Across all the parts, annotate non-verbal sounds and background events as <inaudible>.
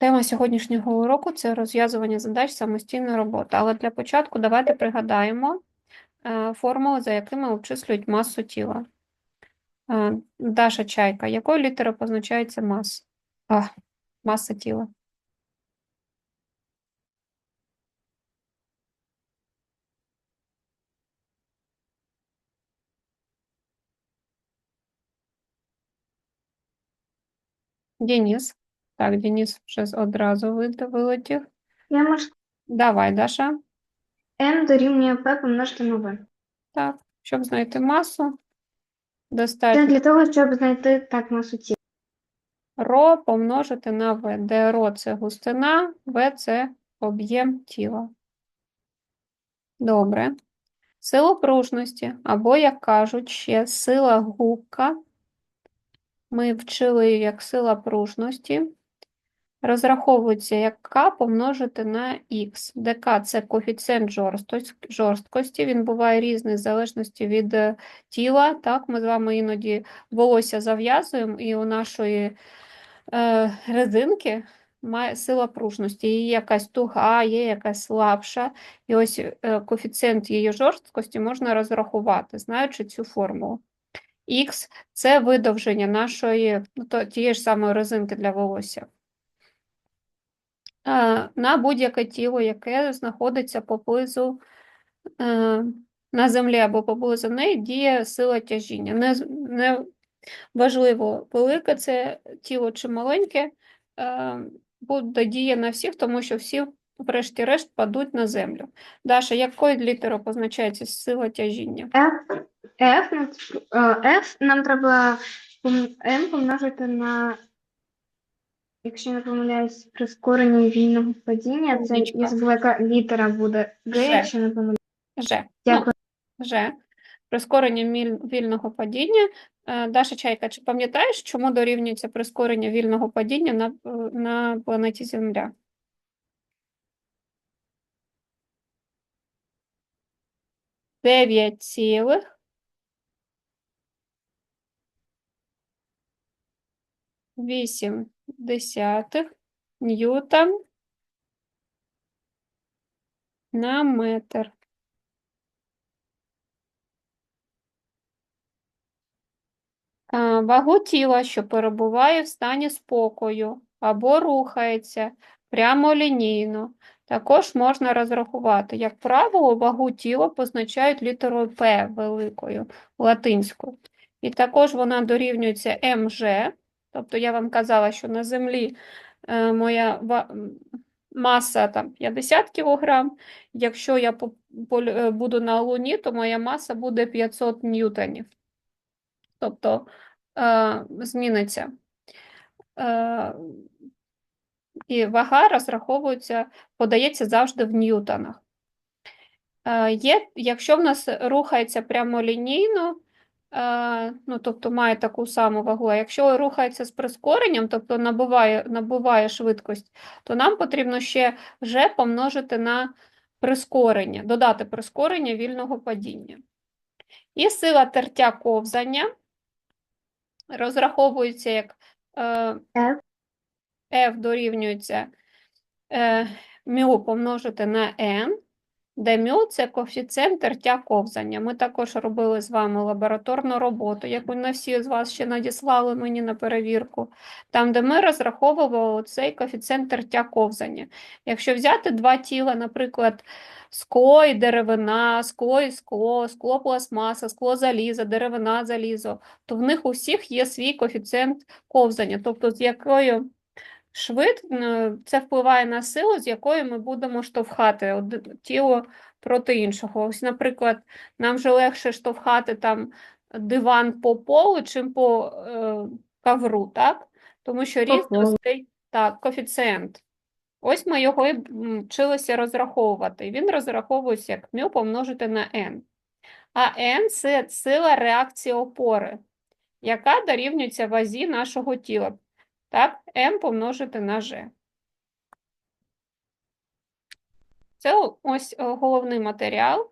Тема сьогоднішнього уроку це розв'язування задач самостійної роботи. Але для початку давайте пригадаємо е, формули, за якими обчислюють масу тіла. Е, Даша Чайка, якою літерою позначається маса? А, маса тіла. Денис. Так, Денис вже одразу вилетів. Я можу Давай, Даша. m дорівнює p помножити на v. Так, щоб знайти масу, Це достатньо для того, щоб знайти так масу тіла. Ро помножити на В, де ро це густина, В це об'єм тіла. Добре. Силу пружності, або, як кажуть, ще сила губка. Ми вчили її як сила пружності. Розраховується як К помножити на Х, де К – це коефіцієнт жорсткості, він буває різний в залежності від е, тіла. Так, ми з вами іноді волосся зав'язуємо, і у нашої е, резинки має сила пружності. Її якась туга, є якась слабша. І ось е, коефіцієнт її жорсткості можна розрахувати, знаючи цю формулу. Х – це видовження нашої, ну, тієї ж самої резинки для волосся. Е, на будь-яке тіло, яке знаходиться поблизу е, на землі або поблизу неї, діє сила тяжіння. Не, не важливо, велике це тіло чи маленьке, е, буде діє на всіх, тому що всі, врешті-решт, падуть на землю. Даша, якою літерою позначається сила тяжіння? F, F, F нам треба m помножити на, якщо не помиляюсь, прискорення вільного падіння. Це я забула, літера буде Ж. якщо не помиляюсь. Ж. Дякую. Вже прискорення міль- вільного падіння. Е, Даша Чайка, чи пам'ятаєш, чому дорівнюється прискорення вільного падіння на, е, на планеті Земля? Дев'ять цілих вісім десятих ньютон на метр. Вагу тіла, що перебуває в стані спокою або рухається прямолінійно, також можна розрахувати. Як правило, вагу тіла позначають літерою П великою, латинською. І також вона дорівнюється МЖ. Тобто я вам казала, що на Землі е, моя маса там 50 кг. Якщо я по- е, буду на Луні, то моя маса буде 500 ньютонів. Тобто е, зміниться. І вага розраховується, подається завжди в ньютонах. Є, якщо в нас рухається прямолінійно, ну, тобто має таку саму вагу, а якщо рухається з прискоренням, тобто набуває, набуває швидкость, то нам потрібно ще вже помножити на прискорення, додати прискорення вільного падіння. І сила тертя ковзання розраховується як е, F. Дорівнюється е, μ помножити на n, де μ – це коефіцієнт тертя ковзання. Ми також робили з вами лабораторну роботу, яку не всі з вас ще надіслали мені на перевірку, там, де ми розраховували цей коефіцієнт тертя ковзання. Якщо взяти два тіла, наприклад, скло і деревина, скло і скло, скло пластмаса, скло залізо, деревина залізо, то в них у всіх є свій коефіцієнт ковзання, тобто з якою швид це впливає на силу, з якою ми будемо штовхати тіло проти іншого. Ось, наприклад, нам же легше штовхати там диван по полу, чим по е, ковру, так? Тому що різний так, коефіцієнт. Ось ми його і вчилися розраховувати. Він розраховується як μ помножити на n. А n – це сила реакції опори, яка дорівнюється вазі нашого тіла. Так, m помножити на g. Це ось е, головний матеріал.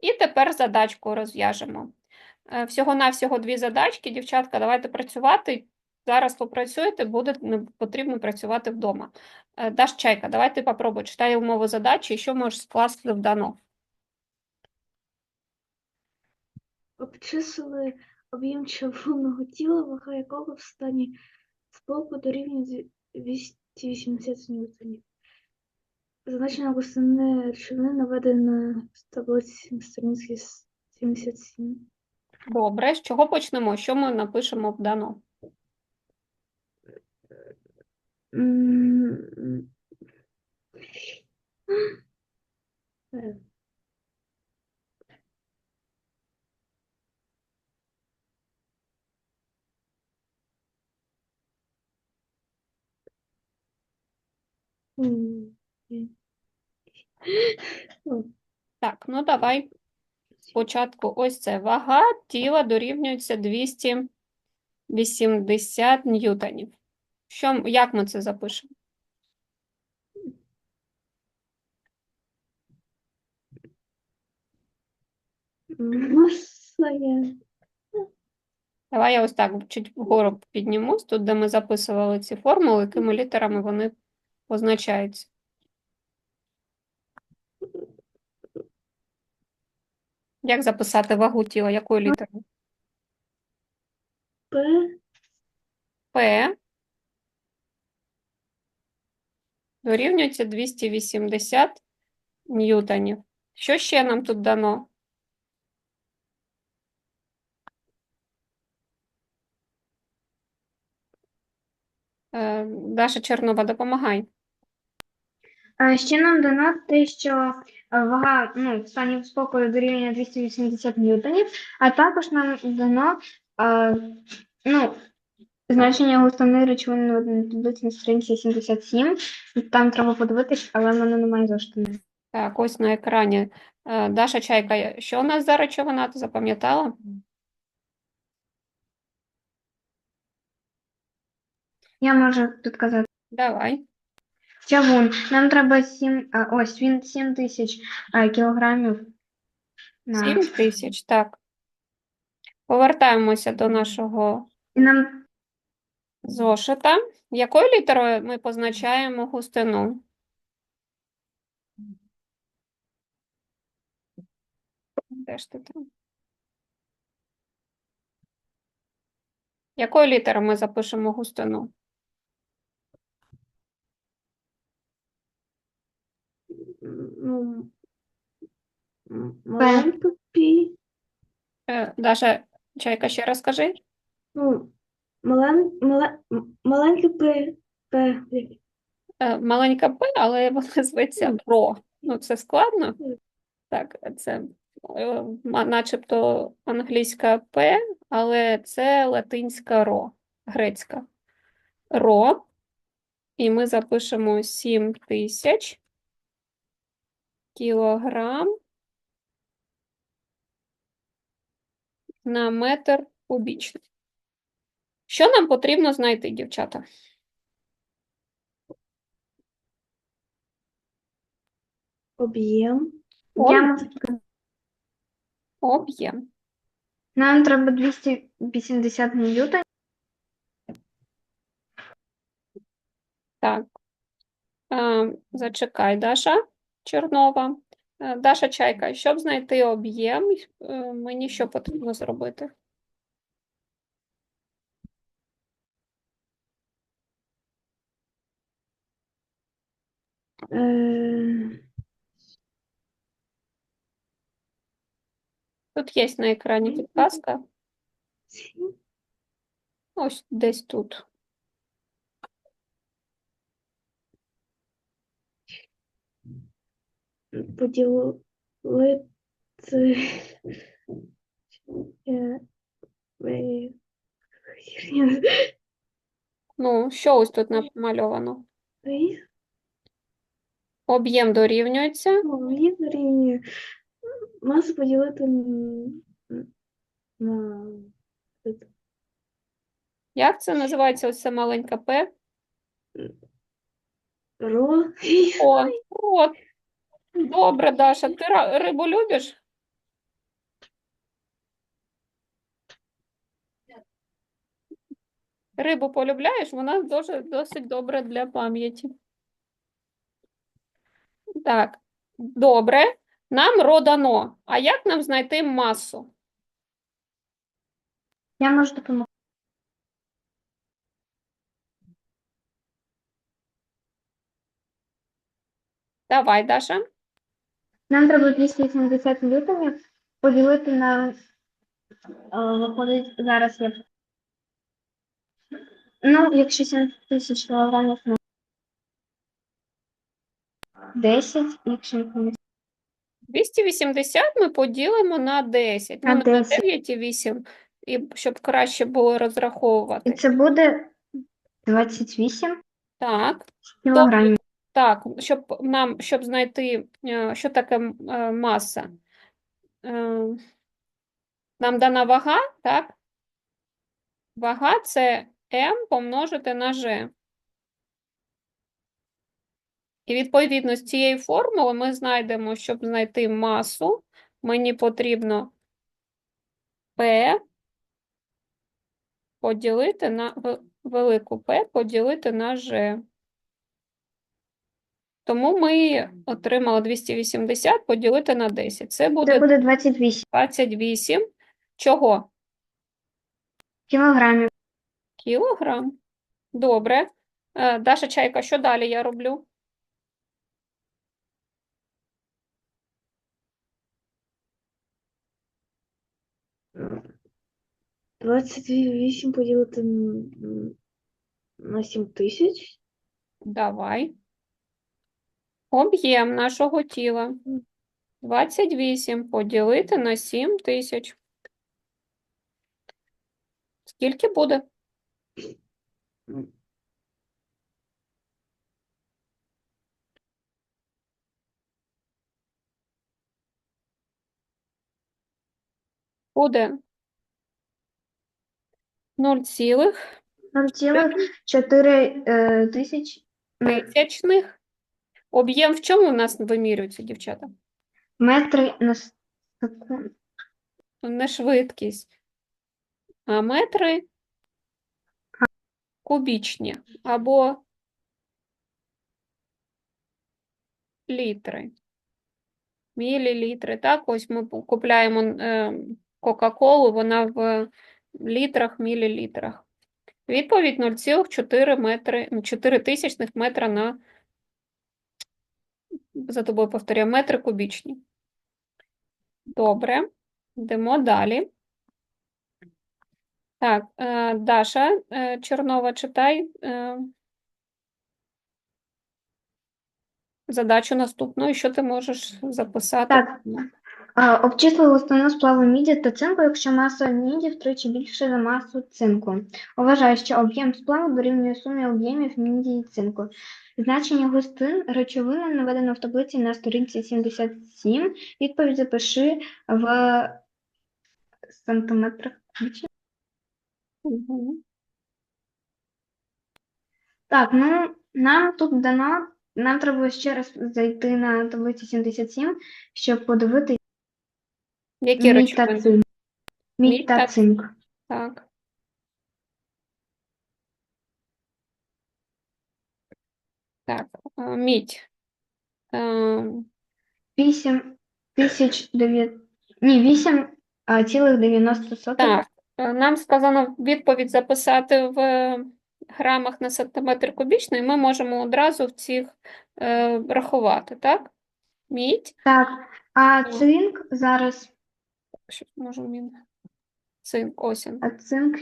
І тепер задачку розв'яжемо. Е, Всього-навсього дві задачки. Дівчатка, давайте працювати. Зараз попрацюєте, буде потрібно працювати вдома. Е, Даш Чайка, давай ти попробуй, читай умову задачі, і що можеш скласти в дано. Обчислили об'єм червоного тіла, вага якого в стані споку дорівнює 280 ньютонів. Значення густини речовини наведено в таблиці на сторінці 77. Добре, з чого почнемо? Що ми напишемо в дано? М, м, Так, ну давай спочатку ось це. Вага тіла дорівнюється 280 ньютонів. Що, як ми це запишемо? Давай я ось так чуть вгору піднімусь, тут, де ми записували ці формули, якими літерами вони позначаються. Як записати вагу тіла? Якою літерою? П П дорівнюється 280 ньютонів. Що ще нам тут дано? Даша Чернова, допомагай. Ще нам дано те, що е, вага ну, в стані спокою дорівнює 280 ньютонів, а також нам дано е, ну, значення густини речовини на таблиці на сторінці 77. Там треба подивитись, але в мене немає зоштини. Так, ось на екрані. Е, Даша Чайка, що у нас за речовина, ти запам'ятала? Я можу підказати. Давай. Чавун. Нам треба 7, а, ось він 7 тисяч кілограмів. На... 7 тисяч, так. Повертаємося до нашого І нам зошита. Якою літерою ми позначаємо густину? Де ж ти там? Якою літерою ми запишемо густину? Ну, м- пі. Е, Даша Чайка, ще раз скажи. Ну, мален, мале, м- маленьке П, П, Е, Маленька П, але вона зветься ро. Ну, це складно. Так, це е, ма- начебто англійська П, але це латинська ро, грецька. Ро. І ми запишемо 7 тисяч кілограм на метр кубічний. Що нам потрібно знайти, дівчата? об'єм. Об'єм. Нам треба 280 ньютонів. Так. Е, зачекай, Даша Чернова. Е, Даша Чайка, щоб знайти об'єм, е, мені що потрібно зробити? Е, Тут є на екрані підказка. Ось десь тут. Поділити. <laughs> Ну, що ось тут намальовано? Об'єм дорівнюється. Мені дорівнює масу поділити на Як це називається ось це маленька П? ро. О, о, добре, Даша, ти рибу любиш? Рибу полюбляєш, вона дуже досить добра для пам'яті. Так, добре. Нам родано. А як нам знайти масу? Я можу допомогти. Давай, Даша. Нам треба 280 ньютонів поділити на, е, виходить, зараз я. Ну, якщо 7 тисяч кілограмів на 10, якщо не помиляюсь. 280 ми поділимо на 10. На Ну, не 10. 9 і 8, і щоб краще було І розраховувати. це буде 28 Так, кілограмів. Так, щоб нам, щоб знайти, е, що таке е, маса. Е, Нам дана вага, так? Вага це М помножити на G. І відповідно з цієї формули ми знайдемо, щоб знайти масу, мені потрібно P поділити на велику P поділити на G. Тому ми отримали 280 поділити на 10. Це Це буде буде 28 28. Чого? кілограмів. Кілограм. Добре. Е, Даша Чайка, що далі я роблю? Двадцять вісім поділити на сім тисяч. Давай. Об'єм нашого тіла. 28 поділити на 7 тисяч. Скільки буде? Буде 0,3 0,4 е, тисяч тисячних. Об'єм в чому у нас вимірюється, дівчата? метри на секунду. Не швидкість, а метри кубічні або літри. Мілілітри. Так, ось ми купляємо е, Кока-Колу, вона в літрах, мілілітрах. Відповідь 0,4 метри, 4 тисячних метра на, за тобою повторюю, метри кубічні. Добре, йдемо далі. Так, е, Даша е, Чернова, читай е, задачу наступну, і що ти можеш записати? Так. А, Обчисли густину сплаву міді та цинку, якщо маса міді втричі більше за масу цинку. Вважаю, що об'єм сплаву дорівнює сумі об'ємів міді і цинку. Значення густин речовини наведено в таблиці на сторінці 77. Відповідь запиши в сантиметрах. Так, ну нам тут дано, нам треба ще раз зайти на таблицю 77, щоб подивитися Які речовини? Мідь та цинк. Так. Так, мідь. Е, 8 тисяч дев'ят... Ні, 8 а, цілих 90 сотих. Так, е, нам сказано відповідь записати в грамах на сантиметр кубічний, ми можемо одразу в цих е, рахувати, так? Мідь, Так, а цинк зараз, що може він? Цинк, ось він. а цинк,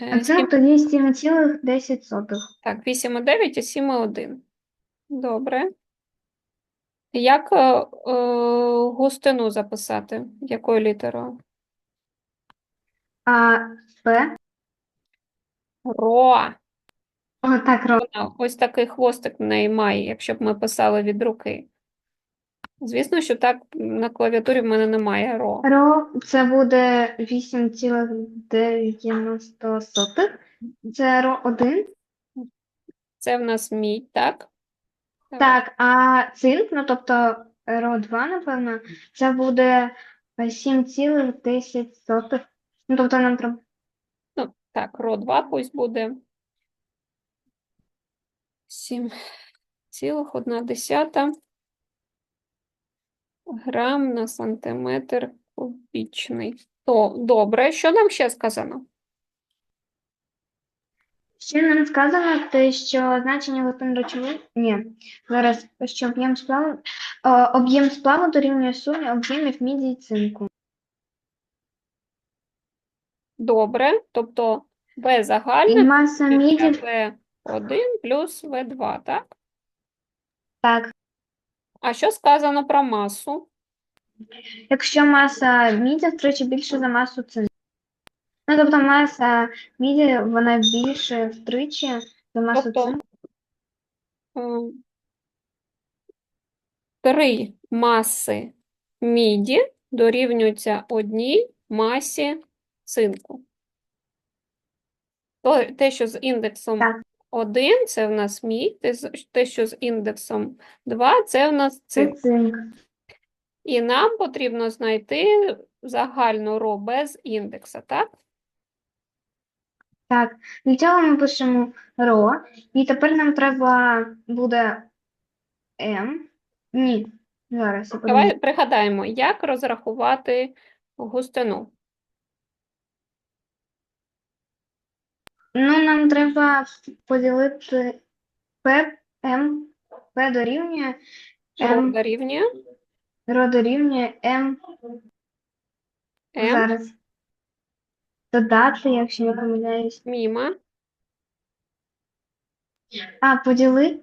Е, а цинк тоді 7 цілих 10 сотих. Так, 8,9 і 7,1. Добре. Як е, е, густину записати? Якою літерою? А П, Ро. о, так, ро, Вона ось такий хвостик в неї має, якщо б ми писали від руки. Звісно, що так на клавіатурі в мене немає ро. ро, це буде 8 цілих 90 сотих. Це ро 1. Це в нас мідь, так? Так, а цинк, ну тобто ро 2, напевно, це буде 7 цілих 10 сотих. Ну, тобто нам треба Так, ро 2 пусть буде 7,1 грам на сантиметр кубічний. То, добре, що нам ще сказано? Ще нам сказано те, що значення густин речовин. Ні, зараз що об'єм сплаву е, об'єм сплаву дорівнює сумі об'ємів міді і цинку. Добре, тобто В І загальне маса міді В1 плюс В2, так? так. А що сказано про масу? Якщо маса міді втричі більше за масу цинку. Ну, тобто маса міді, вона більше втричі за масу Тобто цинку. три маси міді дорівнюються одній масі цинку. То, те, що з індексом Так. 1, це в нас мідь, те, те, що з індексом 2, це в нас цинк. І нам потрібно знайти загальну ро без індекса, так? Так, для цього ми пишемо ро, і тепер нам треба буде М. Ні, зараз. Давай пригадаємо, як розрахувати густину. Ну, нам треба поділити П, М, П дорівнює, Ро М, дорівнює ро дорівнює М, М, зараз. Додати, якщо не помиляюсь. міма, А, поділити.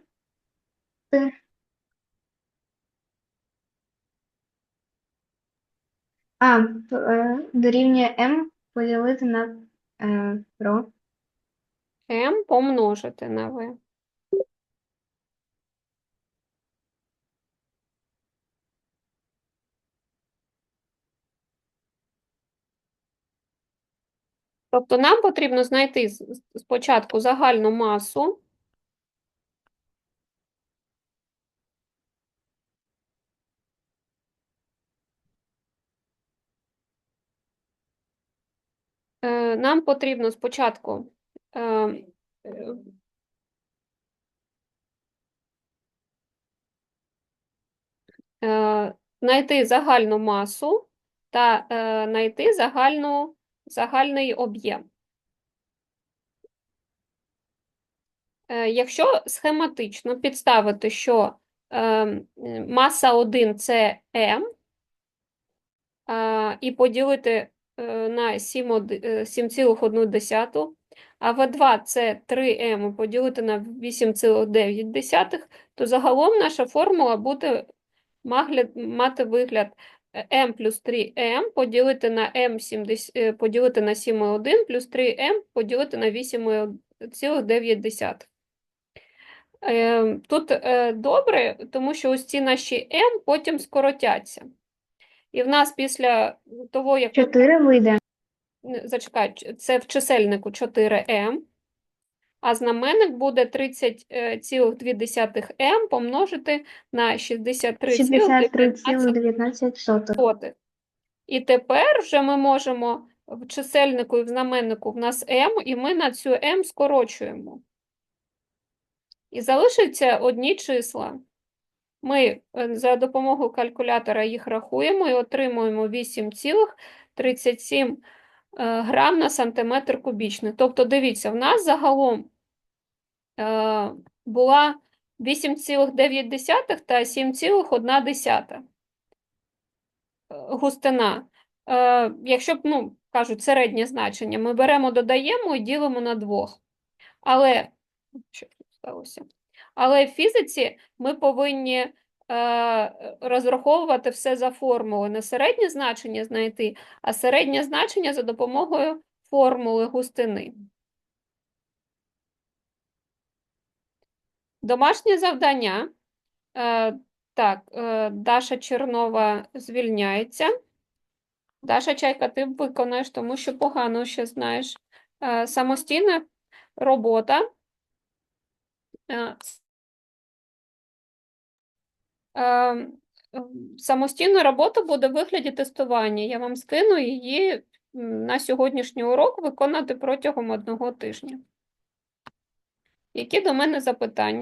А, п- е, дорівнює М поділити на е, ро. М помножити на В. Тобто нам потрібно знайти спочатку загальну масу, Е, Нам потрібно спочатку знайти загальну масу та е, знайти загальну, загальний об'єм. Е, Якщо схематично підставити, що е, маса 1 це М, і поділити е, на 7 оди- е, 7,1, а В2 це 3М поділити на 8,9, то загалом наша формула буде мати вигляд е, М плюс 3М поділити на М 70, е, поділити на 7,1 плюс 3М поділити на 8,9. Е, Тут е, добре, тому що ось ці наші М потім скоротяться. І в нас після того, як 4 вийде. Зачекай, це в чисельнику 4М, а знаменник буде 30,2 М помножити на 63,19. 63,19. І тепер вже ми можемо в чисельнику і в знаменнику в нас М, і ми на цю М скорочуємо. І залишаться одні числа. Ми е, за допомогою калькулятора їх рахуємо і отримуємо 8,37 е, грам на сантиметр кубічний. Тобто, дивіться, в нас загалом е, була 8,9 та 7,1 густина. Е, Якщо б, ну, кажуть, середнє значення, ми беремо, додаємо і ділимо на двох. Але, що тут сталося? Але в фізиці ми повинні е, розраховувати все за формулою. Не середнє значення знайти, а середнє значення за допомогою формули густини. Домашнє завдання. Е, так, е, Даша Чернова звільняється. Даша Чайка, ти виконаєш, тому що погано ще знаєш. Е, самостійна робота. Е, самостійна робота буде в вигляді тестування. Я вам скину її на сьогоднішній урок виконати протягом одного тижня. Які до мене запитання?